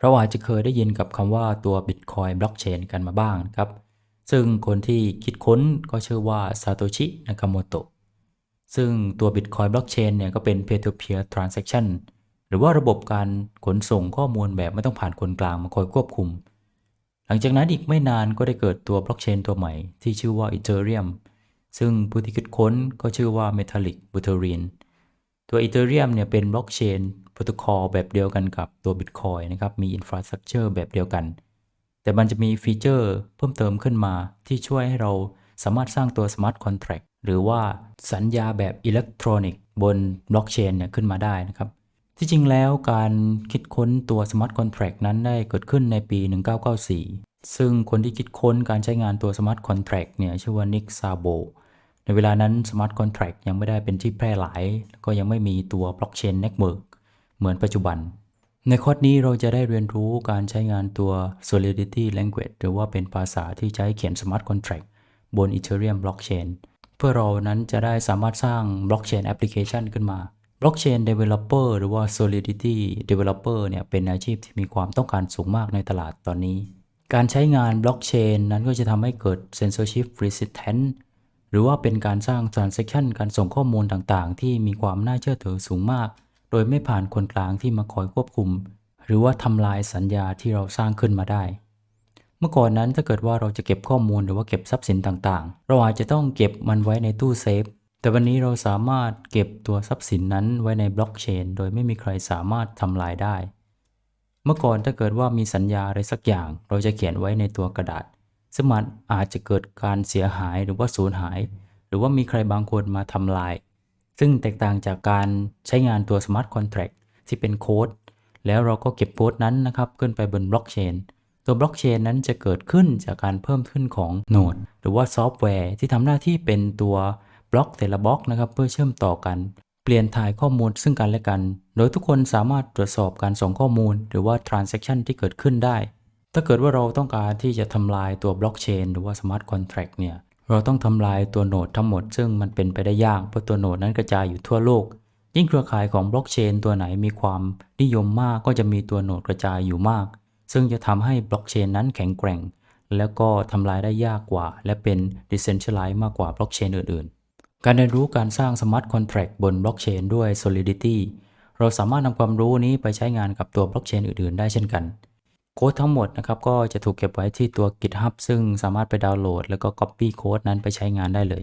เราอาจจะเคยได้ยินกับคำว่าตัว Bitcoin Blockchain กันมาบ้างนะครับ ซึ่งคนที่คิดค้นก็ชื่อว่าซาโตชิ นากาโมโตะ ซึ่งตัว Bitcoin Blockchain เนี่ยก็เป็น peer-to-peer transaction หรือว่าระบบการขนส่งข้อมูลแบบไม่ต้องผ่านคนกลางมาคอยควบคุม หลังจากนั้นอีกไม่นานก็ได้เกิดตัวบล็อกเชนตัวใหม่ที่ชื่อว่า Ethereum ซึ่งผู้ที่คิดค้นก็ชื่อว่า Metalik Buterin ตัว Ethereum เนี่ยเป็นบล็อกเชนโปรโตคอลแบบเดียวกันกับตัว Bitcoin นะครับ มีอินฟราสตรักเจอร์แบบเดียวกัน แต่มันจะมีฟีเจอร์เพิ่มเติมขึ้นมาที่ช่วยให้เราสามารถสร้างตัว Smart Contract หรือว่าสัญญาแบบอิเล็กทรอนิกส์บนบล็อกเชนเนี่ยขึ้นมาได้นะครับ ที่จริงแล้วการคิดค้นตัว Smart Contract นั้นได้เกิดขึ้นในปี 1994 ซึ่งคนที่คิดค้นการใช้งานตัว Smart Contract เนี่ยชื่อว่า Nick Szabo ในเวลานั้น Smart Contract ยังไม่ได้เป็นที่แพร่หลายแล้วก็ยังไม่มีตัว Blockchain Network เหมือนปัจจุบัน ในคอร์สนี้เราจะได้เรียนรู้การใช้งานตัว Solidity Language หรือว่าเป็นภาษาที่ใช้เขียน Smart Contract บน Ethereum Blockchain เพื่อเรานั้นจะได้สามารถสร้าง Blockchain Application ขึ้นมา Blockchain Developer หรือว่า Solidity Developer เนี่ยเป็นอาชีพที่มีความต้องการสูงมากในตลาดตอนนี้ การใช้งาน Blockchain นั้นก็จะทำให้เกิด Censorship Resistant หรือว่าเป็นการสร้าง Transaction การส่งข้อมูลต่างๆ ที่มีความน่าเชื่อถือสูงมาก โดยไม่ผ่านคนกลางที่มาคอยควบคุม หรือว่าทำลายสัญญาที่เราสร้างขึ้นมาได้ เมื่อก่อนนั้นถ้าเกิดว่าเราจะเก็บข้อมูลหรือว่าเก็บทรัพย์สินต่างๆ เราอาจจะต้องเก็บมันไว้ในตู้เซฟ แต่วันนี้เราสามารถเก็บตัวทรัพย์สินนั้นไว้ในบล็อกเชนโดยไม่มีใครสามารถทำลายได้ เมื่อก่อนถ้าเกิดว่ามีสัญญาอะไรสักอย่าง เราจะเขียนไว้ในตัวกระดาษ ซึ่งมันอาจจะเกิดการเสียหายหรือว่าสูญหาย หรือว่ามีใครบางคนมาทำลาย ซึ่งแตกต่างจากการใช้งานตัว Smart Contract ที่เป็นโค้ดแล้วเราก็เก็บโค้ดนั้นนะครับขึ้นไปบนบล็อกเชนตัวบล็อกเชนนั้นจะเกิดขึ้นจากการเพิ่มขึ้นของโนดหรือว่าซอฟต์แวร์ที่ทำหน้าที่เป็นตัวบล็อกแต่ละบล็อกนะครับเพื่อเชื่อมต่อกัน เปลี่ยนถ่ายข้อมูลซึ่งกันและกัน โดยทุกคนสามารถตรวจสอบการส่งข้อมูล หรือว่า transaction ที่เกิดขึ้นได้ ถ้าเกิดว่าเราต้องการที่จะทำลายตัวบล็อกเชนหรือว่า smart contract เนี่ยเราต้องทำลายตัวโนดทั้งหมด ซึ่งมันเป็นไปได้ยากเพราะตัวโนดนั้นกระจายอยู่ทั่วโลก ยิ่งเครือข่ายของบล็อกเชนตัวไหนมีความนิยมมากก็จะมีตัวโนดกระจายอยู่มาก ซึ่งจะทำให้บล็อกเชนนั้นแข็งแกร่ง แล้วก็ทำลายได้ยากกว่า และเป็น decentralized มากกว่าบล็อกเชนอื่นๆ การเรียนรู้การสร้าง smart contract บนบล็อกเชนด้วย solidity เราสามารถนำความรู้นี้ไปใช้งานกับตัวบล็อกเชนอื่นๆ ได้เช่นกัน โค้ดทั้งหมดนะครับก็จะถูกเก็บไว้ที่ตัว GitHub ซึ่งสามารถไปดาวน์โหลด แล้วก็ Copy โค้ดนั้นไปใช้งานได้เลย